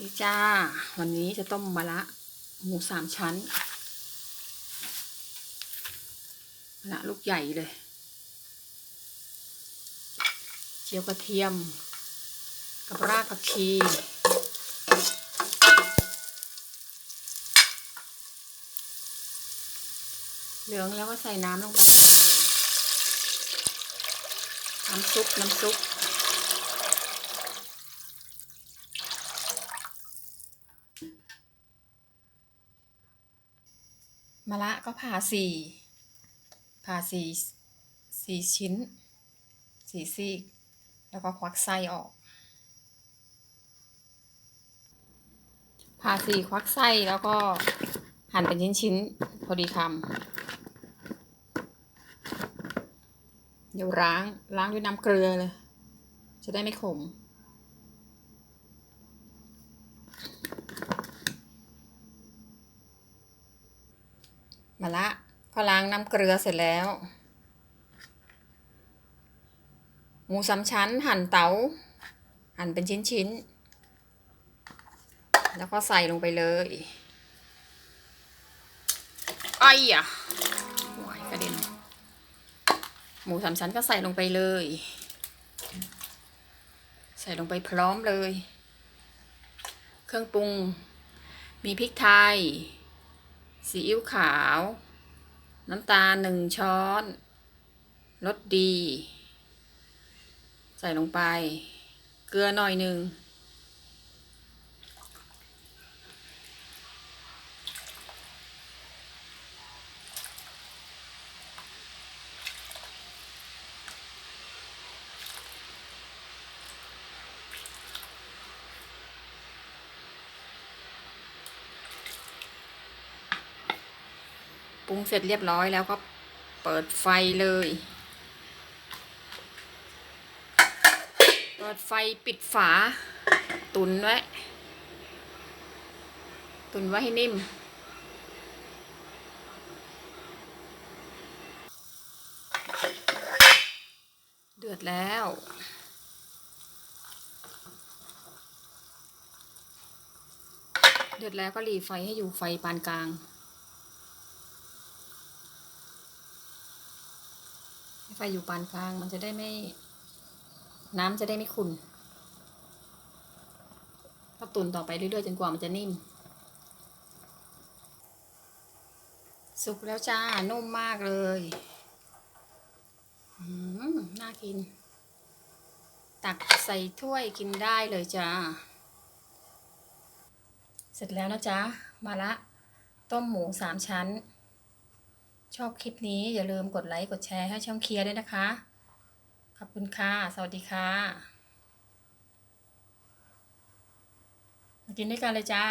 ดีจ้า วันนี้จะต้มมะระหมูสามชั้นมะระลูกใหญ่เลย เจียวกระเทียม กับรากผักชี เหลืองแล้วก็ใส่น้ำลงไป น้ำซุป น้ำซุป มะละก็ผ่าสี่ผ่าสี่สี่ชิ้นสี่ซีก แล้วก็ควักไส้ออก ผ่าสี่ควักไส้แล้วก็หั่นเป็นชิ้นๆพอดีคำเดี๋ยวล้างล้างด้วยน้ำเกลือเลย จะได้ไม่ขม มาละพอล้างน้ำเกลือเสร็จแล้ว หมูสามชั้นหั่นเตาหั่นเป็นชิ้นๆ แล้วก็ใส่ลงไปเลยไอ้อะโอ้ยกระเด็น หมูสามชั้นก็ใส่ลงไปเลย ใส่ลงไปพร้อมเลย เครื่องปรุง มีพริกไทย ซีอิ๊วขาว น้ำตาลหนึ่งช้อนรสดี ใส่ลงไป เกลือหน่อยหนึ่ง รุงเสร็จเรียบร้อยแล้วก็เปิดไฟเลย เปิดไฟปิดฝา ตุนไว้ ตุนไว้ให้นิ่ม เดือดแล้วเดือดแล้วก็หลีไฟให้อยู่ไฟปานกลาง ให้ ไฟอยู่ปานกลาง มันจะได้ไม่ น้ำจะได้ไม่ขุ่นก็ตุนต่อไปเรื่อยๆจนกว่ามันจะนิ่ม สุกแล้วจ้า นุ่มมากเลยอืมน่ากิน ตักใส่ถ้วยกินได้เลยจ้า เสร็จแล้วนะจ๊ะ มาละ ต้มหมูสามชั้น ชอบคลิปนี้อย่าลืมกดไลค์กดแชร์ให้ช่องเคลียร์ด้วยนะคะ ขอบคุณค่ะ สวัสดีค่ะมากินด้วยกันเลยจ้า